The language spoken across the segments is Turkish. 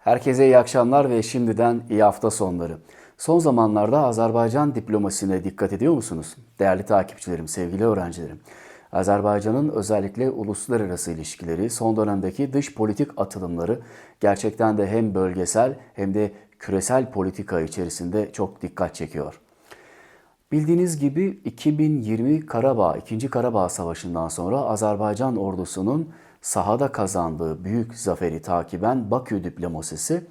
Herkese iyi akşamlar ve şimdiden iyi hafta sonları. Son zamanlarda Azerbaycan diplomasisine dikkat ediyor musunuz? Değerli takipçilerim, sevgili öğrencilerim. Azerbaycan'ın özellikle uluslararası ilişkileri, son dönemdeki dış politik atılımları gerçekten de hem bölgesel hem de küresel politika içerisinde çok dikkat çekiyor. Bildiğiniz gibi 2020 Karabağ, 2. Karabağ Savaşı'ndan sonra Azerbaycan ordusunun sahada kazandığı büyük zaferi takiben Bakü diplomasisi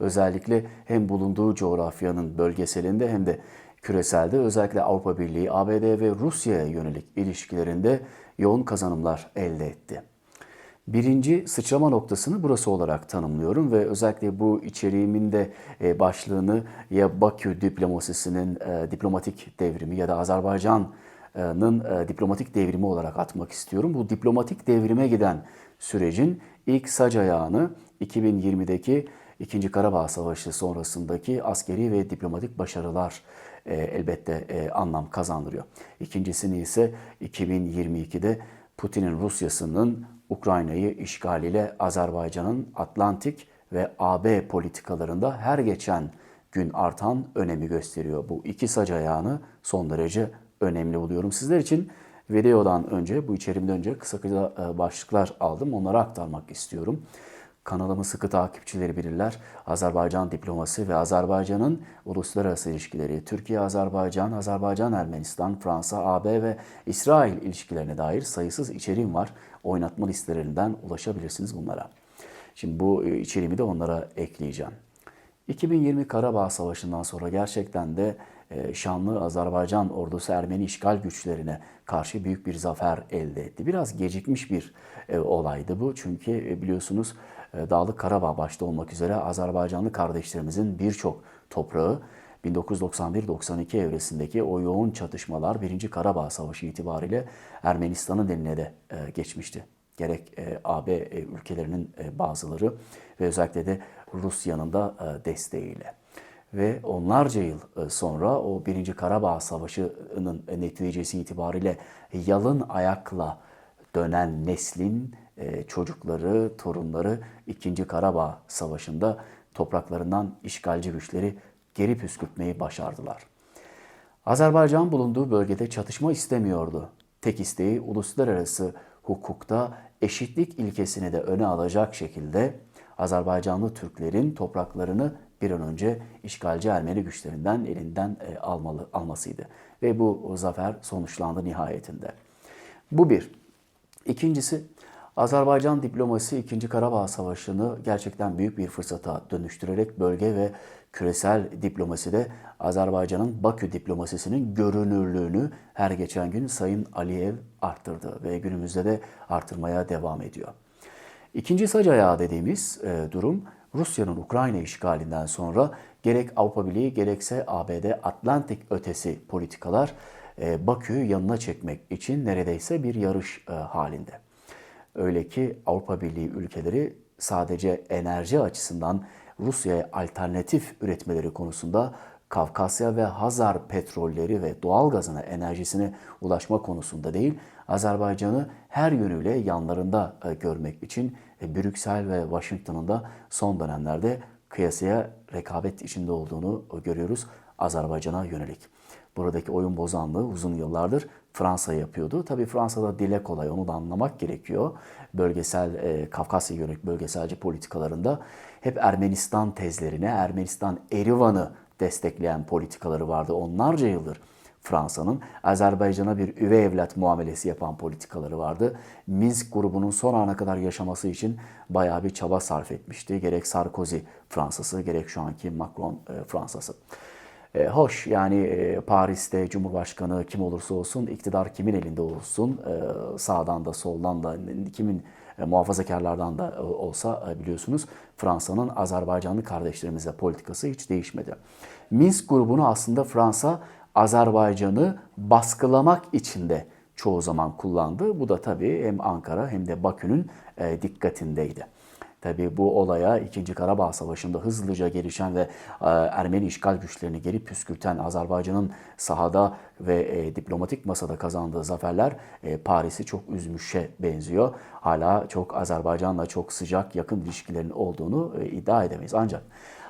özellikle hem bulunduğu coğrafyanın bölgeselinde hem de küreselde özellikle Avrupa Birliği, ABD ve Rusya'ya yönelik ilişkilerinde yoğun kazanımlar elde etti. Birinci sıçrama noktasını burası olarak tanımlıyorum ve özellikle bu içeriğimin de e, başlığını ya Bakü diplomasisinin e, diplomatik devrimi ya da Azerbaycan'ın e, diplomatik devrimi olarak atmak istiyorum. Bu diplomatik devrime giden sürecin ilk sac ayağını 2020'deki İkinci Karabağ Savaşı sonrasındaki askeri ve diplomatik başarılar elbette anlam kazandırıyor. İkincisini ise 2022'de Putin'in Rusya'sının Ukrayna'yı işgaliyle Azerbaycan'ın Atlantik ve AB politikalarında her geçen gün artan önemi gösteriyor. Bu iki sac ayağını son derece önemli buluyorum. Sizler için videodan önce, bu içerimden önce kısa kısa başlıklar aldım. Onları aktarmak istiyorum. Kanalımın sıkı takipçileri bilirler. Azerbaycan diplomasi ve Azerbaycan'ın uluslararası ilişkileri, Türkiye-Azerbaycan, Azerbaycan-Ermenistan, Fransa, AB ve İsrail ilişkilerine dair sayısız içeriğim var. Oynatma listelerinden ulaşabilirsiniz bunlara. Şimdi bu içeriğimi de onlara ekleyeceğim. 2020 Karabağ Savaşı'ndan sonra gerçekten de şanlı Azerbaycan ordusu Ermeni işgal güçlerine karşı büyük bir zafer elde etti. Biraz gecikmiş bir olaydı bu çünkü biliyorsunuz Dağlık Karabağ başta olmak üzere Azerbaycanlı kardeşlerimizin birçok toprağı 1991-92 evresindeki o yoğun çatışmalar 1. Karabağ Savaşı itibariyle Ermenistan'ın eline de geçmişti. Gerek AB ülkelerinin bazıları ve özellikle de Rusya'nın da desteğiyle. Ve onlarca yıl sonra o 1. Karabağ Savaşı'nın neticesi itibariyle yalın ayakla dönen neslin çocukları, torunları 2. Karabağ Savaşı'nda topraklarından işgalci güçleri geri püskürtmeyi başardılar. Azerbaycan bulunduğu bölgede çatışma istemiyordu. Tek isteği uluslararası hukukta eşitlik ilkesini de öne alacak şekilde Azerbaycanlı Türklerin topraklarını bir an önce işgalci Ermeni güçlerinden elinden almalı, almasıydı. Ve bu zafer sonuçlandı nihayetinde. Bu bir. İkincisi Azerbaycan diplomasi 2. Karabağ Savaşı'nı gerçekten büyük bir fırsata dönüştürerek bölge ve küresel diplomaside Azerbaycan'ın Bakü diplomasisinin görünürlüğünü her geçen gün Sayın Aliyev arttırdı ve günümüzde de artırmaya devam ediyor. İkinci sac ayağı dediğimiz e, durum Rusya'nın Ukrayna işgalinden sonra gerek Avrupa Birliği gerekse ABD Atlantik ötesi politikalar e, Bakü'yü yanına çekmek için neredeyse bir yarış e, halinde. Öyle ki Avrupa Birliği ülkeleri sadece enerji açısından Rusya'ya alternatif üretmeleri konusunda Kafkasya ve Hazar petrolleri ve doğal gazına enerjisine ulaşma konusunda değil, Azerbaycan'ı her yönüyle yanlarında görmek için Brüksel ve Washington'ın da son dönemlerde kıyasaya rekabet içinde olduğunu görüyoruz Azerbaycan'a yönelik. Buradaki oyun bozanlığı uzun yıllardır Fransa yapıyordu. Tabii Fransa'da dile kolay onu da anlamak gerekiyor. Bölgesel, e, Kafkasya yönelik bölgeselci politikalarında hep Ermenistan tezlerine, Ermenistan Erivan'ı destekleyen politikaları vardı onlarca yıldır. Fransa'nın Azerbaycan'a bir üvey evlat muamelesi yapan politikaları vardı. Minsk grubunun son ana kadar yaşaması için bayağı bir çaba sarf etmişti. Gerek Sarkozy Fransa'sı gerek şu anki Macron e, Fransa'sı. E, hoş yani e, Paris'te Cumhurbaşkanı kim olursa olsun, iktidar kimin elinde olsun, e, sağdan da soldan da kimin e, muhafazakarlardan da e, olsa e, biliyorsunuz Fransa'nın Azerbaycanlı kardeşlerimize politikası hiç değişmedi. Minsk grubunu aslında Fransa Azerbaycan'ı baskılamak için de çoğu zaman kullandı. Bu da tabii hem Ankara hem de Bakü'nün dikkatindeydi. Tabi bu olaya 2. Karabağ Savaşı'nda hızlıca gelişen ve e, Ermeni işgal güçlerini geri püskürten Azerbaycan'ın sahada ve e, diplomatik masada kazandığı zaferler e, Paris'i çok üzmüşe benziyor. Hala çok Azerbaycan'la çok sıcak yakın ilişkilerin olduğunu e, iddia edemeyiz. Ancak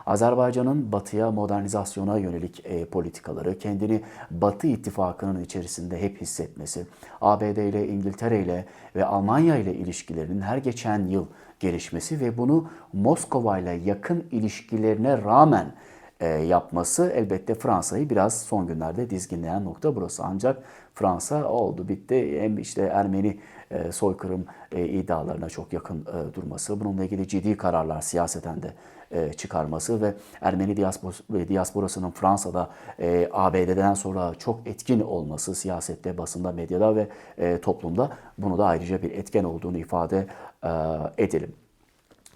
Azerbaycan'ın batıya modernizasyona yönelik e, politikaları, kendini Batı ittifakının içerisinde hep hissetmesi, ABD ile, İngiltere ile ve Almanya ile ilişkilerinin her geçen yıl gelişmesi ve bunu Moskova ile yakın ilişkilerine rağmen e, yapması elbette Fransa'yı biraz son günlerde dizginleyen nokta burası. Ancak Fransa oldu bitti hem işte Ermeni e, soykırım e, iddialarına çok yakın e, durması, bununla ilgili ciddi kararlar siyaseten de e, çıkarması ve Ermeni diasporasının Fransa'da e, ABD'den sonra çok etkin olması siyasette, basında, medyada ve e, toplumda bunu da ayrıca bir etken olduğunu ifade edelim.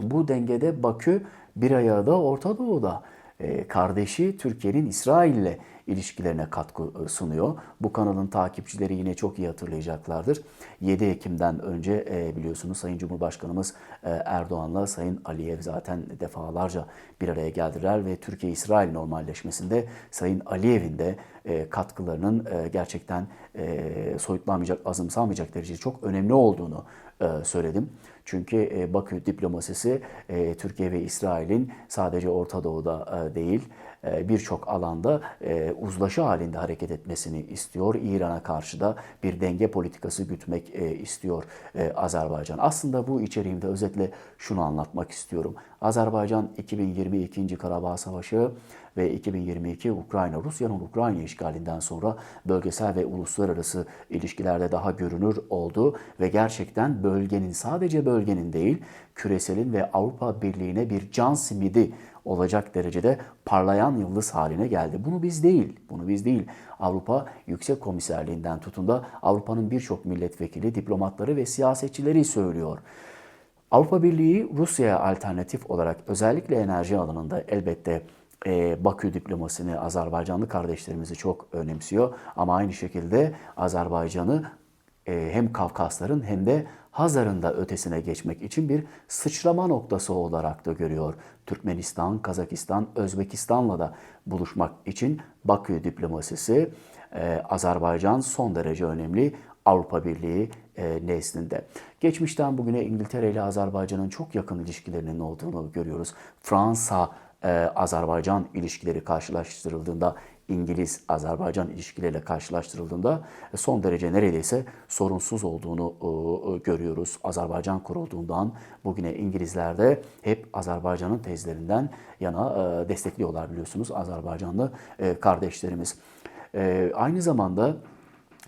Bu dengede Bakü bir ayağı da Orta Doğu'da. E, kardeşi Türkiye'nin İsrail ile ilişkilerine katkı e, sunuyor. Bu kanalın takipçileri yine çok iyi hatırlayacaklardır. 7 Ekim'den önce e, biliyorsunuz Sayın Cumhurbaşkanımız Erdoğan'la Sayın Aliyev zaten defalarca bir araya geldiler ve Türkiye-İsrail normalleşmesinde Sayın Aliyev'in de katkılarının gerçekten soyutlanmayacak, azımsanmayacak derecede çok önemli olduğunu söyledim. Çünkü Bakü diplomasisi Türkiye ve İsrail'in sadece Orta Doğu'da değil birçok alanda uzlaşı halinde hareket etmesini istiyor. İran'a karşı da bir denge politikası gütmek istiyor Azerbaycan. Aslında bu içeriğimde özetle şunu anlatmak istiyorum. Azerbaycan 2022. Karabağ Savaşı ve 2022 Ukrayna, Rusya'nın Ukrayna işgalinden sonra bölgesel ve uluslararası ilişkilerde daha görünür oldu ve gerçekten bölgenin sadece bölgenin değil küreselin ve Avrupa Birliği'ne bir can simidi olacak derecede parlayan yıldız haline geldi. Bunu biz değil, bunu biz değil. Avrupa Yüksek Komiserliğinden tutun da Avrupa'nın birçok milletvekili, diplomatları ve siyasetçileri söylüyor. Avrupa Birliği Rusya'ya alternatif olarak özellikle enerji alanında elbette e, Bakü diplomasini Azerbaycanlı kardeşlerimizi çok önemsiyor. Ama aynı şekilde Azerbaycan'ı hem Kafkasların hem de Hazar'ın da ötesine geçmek için bir sıçrama noktası olarak da görüyor. Türkmenistan, Kazakistan, Özbekistan'la da buluşmak için Bakü diplomasisi e, Azerbaycan son derece önemli. Avrupa Birliği e, nezdinde. Geçmişten bugüne İngiltere ile Azerbaycan'ın çok yakın ilişkilerinin olduğunu görüyoruz. Fransa e, ilişkileri karşılaştırıldığında İngiliz-Azerbaycan ilişkileriyle karşılaştırıldığında son derece neredeyse sorunsuz olduğunu e, görüyoruz. Azerbaycan kurulduğundan bugüne İngilizler de hep Azerbaycan'ın tezlerinden yana e, destekliyorlar biliyorsunuz Azerbaycanlı kardeşlerimiz. Aynı zamanda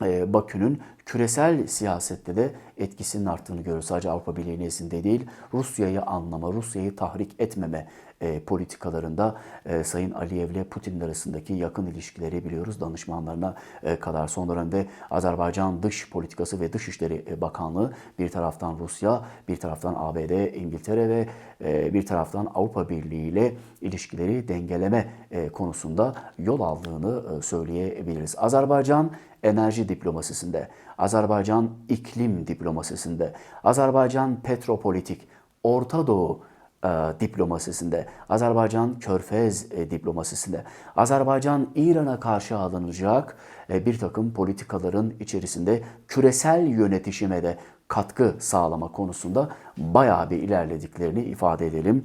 Bakü'nün küresel siyasette de etkisinin arttığını görüyoruz. Sadece Avrupa Birliği nezdinde değil, Rusya'yı anlama, Rusya'yı tahrik etmeme e, politikalarında e, Sayın Aliyev ile Putin arasındaki yakın ilişkileri biliyoruz. Danışmanlarına e, kadar son dönemde Azerbaycan Dış Politikası ve Dışişleri e, Bakanlığı bir taraftan Rusya, bir taraftan ABD, İngiltere ve e, bir taraftan Avrupa Birliği ile ilişkileri dengeleme e, konusunda yol aldığını e, söyleyebiliriz. Azerbaycan enerji diplomasisinde, Azerbaycan iklim diplomasisinde, Azerbaycan petropolitik, Orta Doğu e, diplomasisinde, Azerbaycan Körfez e, diplomasisinde, Azerbaycan İran'a karşı alınacak e, bir takım politikaların içerisinde küresel yönetişime de katkı sağlama konusunda bayağı bir ilerlediklerini ifade edelim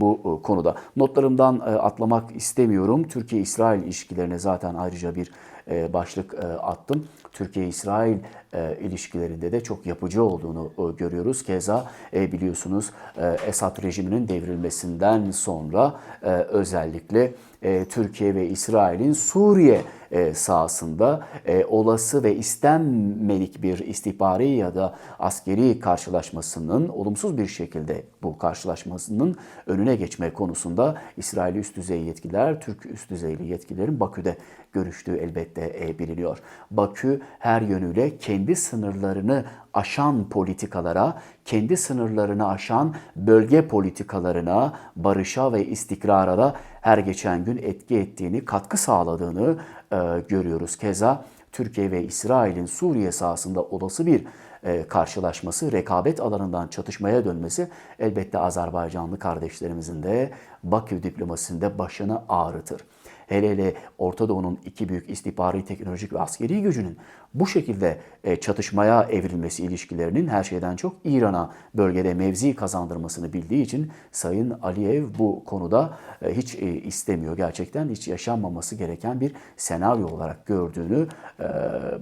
bu e, konuda. Notlarımdan e, atlamak istemiyorum. Türkiye-İsrail ilişkilerine zaten ayrıca bir e, başlık e, attım. Türkiye-İsrail e, ilişkilerinde de çok yapıcı olduğunu e, görüyoruz. Keza e, biliyorsunuz e, Esad rejiminin devrilmesinden sonra e, özellikle e, Türkiye ve İsrail'in Suriye e, sahasında e, olası ve istenmedik bir istihbari ya da askeri karşılaşmasının olumsuz bir şekilde bu karşılaşmasının önüne geçme konusunda İsrail üst düzey yetkililer, Türk üst düzeyli yetkililerin Bakü'de görüştüğü elbette e, biliniyor. Bakü her yönüyle kendi sınırlarını aşan politikalara, kendi sınırlarını aşan bölge politikalarına, barışa ve istikrara da her geçen gün etki ettiğini, katkı sağladığını e, görüyoruz. Keza Türkiye ve İsrail'in Suriye sahasında olası bir e, karşılaşması, rekabet alanından çatışmaya dönmesi elbette Azerbaycanlı kardeşlerimizin de Bakü diplomasisinde başını ağrıtır. Hele hele Orta Doğu'nun iki büyük istihbari, teknolojik ve askeri gücünün bu şekilde e, çatışmaya evrilmesi ilişkilerinin her şeyden çok İran'a bölgede mevzi kazandırmasını bildiği için Sayın Aliyev bu konuda e, hiç e, istemiyor. Gerçekten hiç yaşanmaması gereken bir senaryo olarak gördüğünü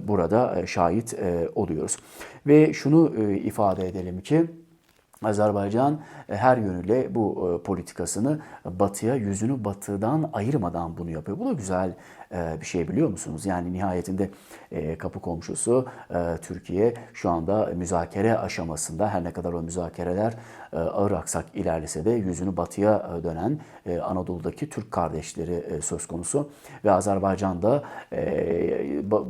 burada şahit oluyoruz. Ve şunu ifade edelim ki Azerbaycan her yönüyle bu politikasını batıya yüzünü batıdan ayırmadan bunu yapıyor. Bu da güzel bir şey biliyor musunuz? Yani nihayetinde kapı komşusu Türkiye şu anda müzakere aşamasında her ne kadar o müzakereler ağır aksak ilerlese de yüzünü batıya dönen Anadolu'daki Türk kardeşleri söz konusu ve Azerbaycan'da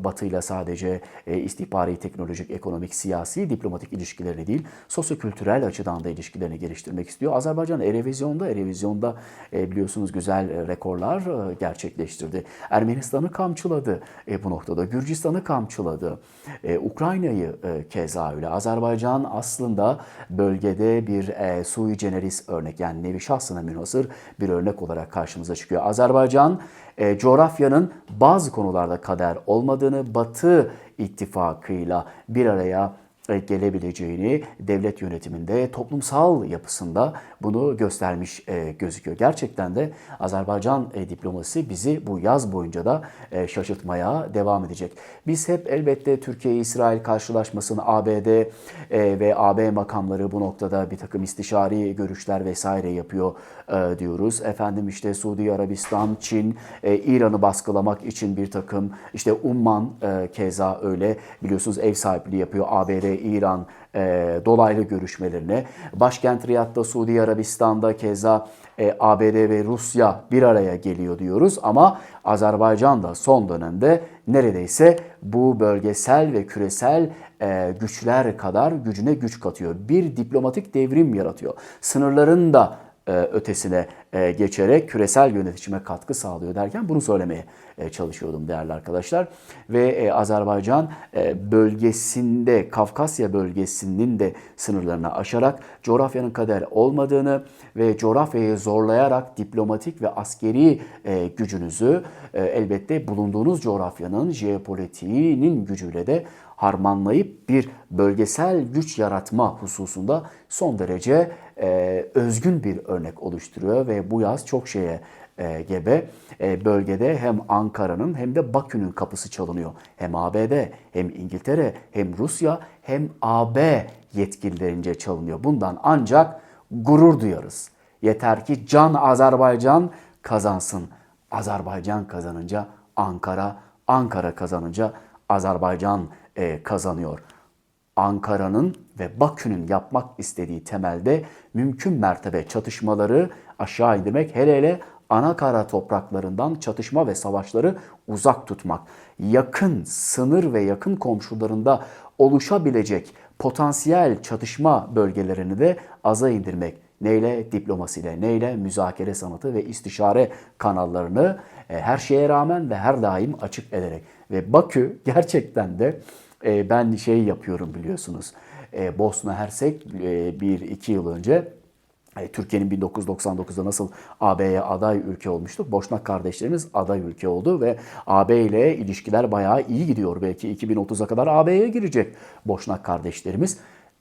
batıyla sadece istihbari, teknolojik, ekonomik, siyasi, diplomatik ilişkilerini değil, sosyokültürel açıdan da ilişkilerini geliştirmek istiyor. Azerbaycan Erevizyon'da, Erevizyon'da biliyorsunuz güzel rekorlar gerçekleştirdi. Ermenistan'ı kamçıladı e, bu noktada. Gürcistan'ı kamçıladı. E, Ukrayna'yı e, keza öyle. Azerbaycan aslında bölgede bir e, sui generis örnek yani nevi şahsına münhasır bir örnek olarak karşımıza çıkıyor. Azerbaycan e, coğrafyanın bazı konularda kader olmadığını Batı ittifakıyla bir araya gelebileceğini devlet yönetiminde, toplumsal yapısında bunu göstermiş e, gözüküyor. Gerçekten de Azerbaycan e, diplomasisi bizi bu yaz boyunca da e, şaşırtmaya devam edecek. Biz hep elbette Türkiye-İsrail karşılaşmasını ABD ve AB makamları bu noktada bir takım istişari görüşler vesaire yapıyor diyoruz. Efendim işte Suudi Arabistan, Çin, İran'ı baskılamak için bir takım işte Umman keza öyle biliyorsunuz ev sahipliği yapıyor ABD İran e, dolaylı görüşmelerine, başkent Riyad'da Suudi Arabistan'da keza e, ABD ve Rusya bir araya geliyor diyoruz ama Azerbaycan da son dönemde neredeyse bu bölgesel ve küresel e, güçler kadar gücüne güç katıyor. Bir diplomatik devrim yaratıyor. Sınırların da ötesine e, geçerek küresel yönetişime katkı sağlıyor derken bunu söylemeye e, çalışıyordum değerli arkadaşlar. Ve Azerbaycan bölgesinde, Kafkasya bölgesinin de sınırlarını aşarak coğrafyanın kader olmadığını ve coğrafyayı zorlayarak diplomatik ve askeri gücünüzü elbette bulunduğunuz coğrafyanın jeopolitiğinin gücüyle de harmanlayıp bir bölgesel güç yaratma hususunda son derece e, özgün bir örnek oluşturuyor ve bu yaz çok şeye e, gebe. E, bölgede hem Ankara'nın hem de Bakü'nün kapısı çalınıyor. Hem ABD, hem İngiltere, hem Rusya, hem AB yetkililerince çalınıyor. Bundan ancak gurur duyarız. Yeter ki Can Azerbaycan kazansın. Azerbaycan kazanınca Ankara, Ankara kazanınca Azerbaycan e, kazanıyor. Ankara'nın ve Bakü'nün yapmak istediği temelde mümkün mertebe çatışmaları aşağı indirmek, hele hele ana kara topraklarından çatışma ve savaşları uzak tutmak, yakın sınır ve yakın komşularında oluşabilecek potansiyel çatışma bölgelerini de aza indirmek. Neyle? Diplomasiyle, neyle? Müzakere sanatı ve istişare kanallarını e, her şeye rağmen ve her daim açık ederek. Ve Bakü gerçekten de e, ben şey yapıyorum biliyorsunuz. E, Bosna Hersek e, bir iki yıl önce e, Türkiye'nin 1999'da nasıl AB'ye aday ülke olmuştuk? Boşnak kardeşlerimiz aday ülke oldu ve AB ile ilişkiler bayağı iyi gidiyor. Belki 2030'a kadar AB'ye girecek Boşnak kardeşlerimiz.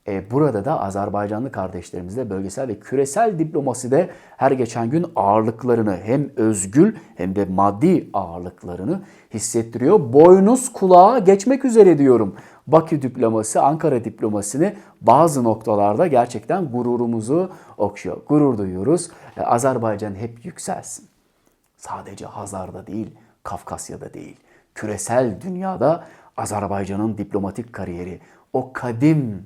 E, burada da Azerbaycanlı kardeşlerimizle bölgesel ve küresel diplomaside her geçen gün ağırlıklarını hem özgül hem de maddi ağırlıklarını hissettiriyor. Boynuz kulağa geçmek üzere diyorum. Bakü diplomasi, Ankara diplomasini bazı noktalarda gerçekten gururumuzu okşuyor. Gurur duyuyoruz. E, Azerbaycan hep yükselsin. Sadece Hazar'da değil, Kafkasya'da değil. Küresel dünyada Azerbaycan'ın diplomatik kariyeri, o kadim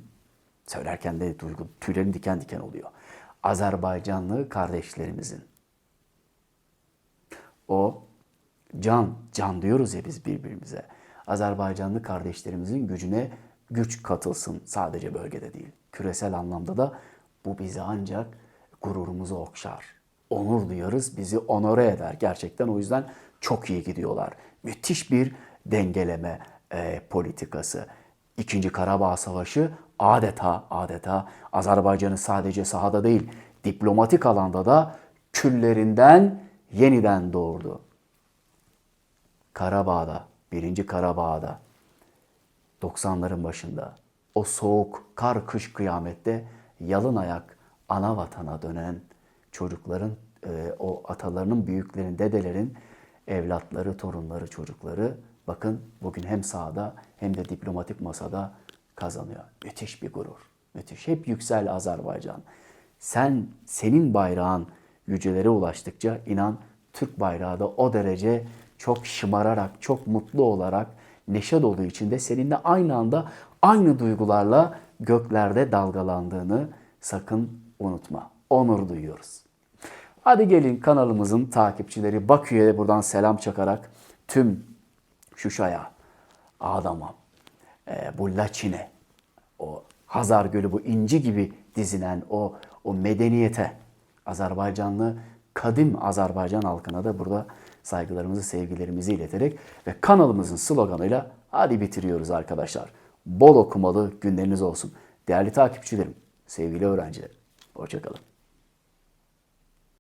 Söylerken de duygu, tüylerim diken diken oluyor. Azerbaycanlı kardeşlerimizin o can, can diyoruz ya biz birbirimize. Azerbaycanlı kardeşlerimizin gücüne güç katılsın sadece bölgede değil. Küresel anlamda da bu bizi ancak gururumuzu okşar. Onur duyarız, bizi onore eder. Gerçekten o yüzden çok iyi gidiyorlar. Müthiş bir dengeleme e, politikası İkinci Karabağ Savaşı adeta adeta Azerbaycan'ı sadece sahada değil diplomatik alanda da küllerinden yeniden doğurdu. Karabağ'da, 1. Karabağ'da 90'ların başında o soğuk kar kış kıyamette yalın ayak ana vatana dönen çocukların e, o atalarının, büyüklerin, dedelerin evlatları, torunları, çocukları bakın bugün hem sahada hem de diplomatik masada kazanıyor. Müthiş bir gurur. Müthiş. Hep yüksel Azerbaycan. Sen senin bayrağın yücelere ulaştıkça inan Türk bayrağı da o derece çok şımararak, çok mutlu olarak, neşe dolu içinde seninle aynı anda aynı duygularla göklerde dalgalandığını sakın unutma. Onur duyuyoruz. Hadi gelin kanalımızın takipçileri Bakü'ye buradan selam çakarak tüm Şuşa'ya, Adam'a, e, bu Laçin'e, o Hazar Gölü bu inci gibi dizinen o o medeniyete Azerbaycanlı kadim Azerbaycan halkına da burada saygılarımızı, sevgilerimizi ileterek ve kanalımızın sloganıyla hadi bitiriyoruz arkadaşlar. Bol okumalı günleriniz olsun. Değerli takipçilerim, sevgili öğrencilerim. Hoşçakalın.